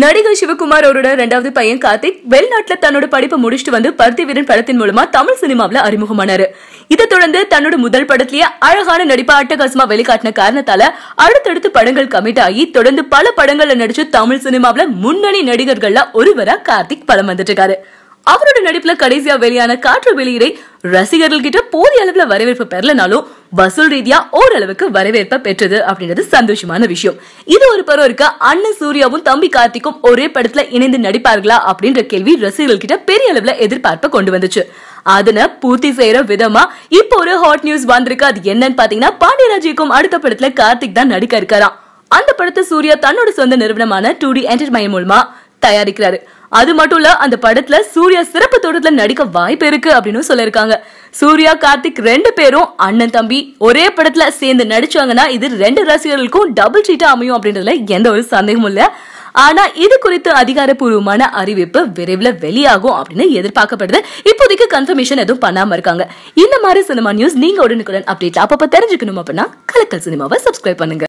நடிகர் சிவகுமார் அவரோட ரெண்டாவது பையன் கார்த்திக் வெளிநாட்டுல தன்னோட படிப்பு முடிச்சுட்டு வந்து பருத்தி வீரன் படத்தின் மூலமா தமிழ் சினிமாவில அறிமுகமானாரு. இதை தொடர்ந்து தன்னோட முதல் படத்திலேயே அழகான நடிப்பா அட்டகாசமா வெளிக்காட்டின காரணத்தால அடுத்தடுத்து படங்கள் கமிட் ஆகி தொடர்ந்து பல படங்கள்ல நடிச்சு தமிழ் சினிமாவில முன்னணி நடிகர்கள்ல ஒருவரா கார்த்திக் பலம் வந்துட்டு இருக்காரு. அவரோட நடிப்புல கடைசியா வெளியான காற்று வெளியீடை ரசிகர்கள் கிட்ட போதிய அளவுல வரவேற்பு பெறலனாலும் வசூல் ரீதியா ஓரளவுக்கு வரவேற்பை பெற்றது அப்படின்றது சந்தோஷமான விஷயம். இது ஒரு பருவம் இருக்க? அண்ணன் சூர்யாவும் தம்பி கார்த்திக்கும் ஒரே படத்துல இணைந்து நடிப்பார்களா அப்படின்ற கேள்வி ரசிகர்கள் கிட்ட பெரிய அளவுல எதிர்பார்ப்பை கொண்டு வந்துச்சு. அதனை பூர்த்தி செய்யற விதமா இப்போ ஒரு ஹாட் நியூஸ் வந்திருக்கு. அது என்னன்னு பாத்தீங்கன்னா பாண்டியராஜுக்கும் அடுத்த படத்துல கார்த்திக் தான் நடிக்க இருக்காராம். அந்த படத்தை சூர்யா தன்னோட சொந்த நிறுவனமான டூ டி என்டர்டைன்மெண்ட் மூலமா தயாரிக்கிறாரு. அது மட்டும் இல்ல அந்த படத்துல சூர்யா சிறப்பு தோட்டத்துல நடிக்க வாய்ப்பு இருக்கு அப்படின்னு சொல்லிருக்காங்க சூர்யா கார்த்திக் ரெண்டு பேரும் அண்ணன் தம்பி ஒரே படத்துல சேர்ந்து நடிச்சாங்கன்னா இது ரெண்டு ரசிகர்களுக்கும் டபுள் சீட்டா அமையும் அப்படின்றதுல எந்த ஒரு சந்தேகமும் இல்ல. ஆனா இது குறித்து அதிகாரப்பூர்வமான அறிவிப்பு விரைவில் வெளியாகும் அப்படின்னு எதிர்பார்க்கப்படுது. இப்போதைக்கு கன்ஃபர்மேஷன் எதுவும் பண்ணாம இருக்காங்க. இந்த மாதிரி சினிமா நியூஸ் நீங்க உடனுக்குடன் அப்டேட் அப்பப்ப தெரிஞ்சுக்கணும் அப்படின்னா கலக்கல் சினிமாவை சப்ஸ்கிரைப் பண்ணுங்க.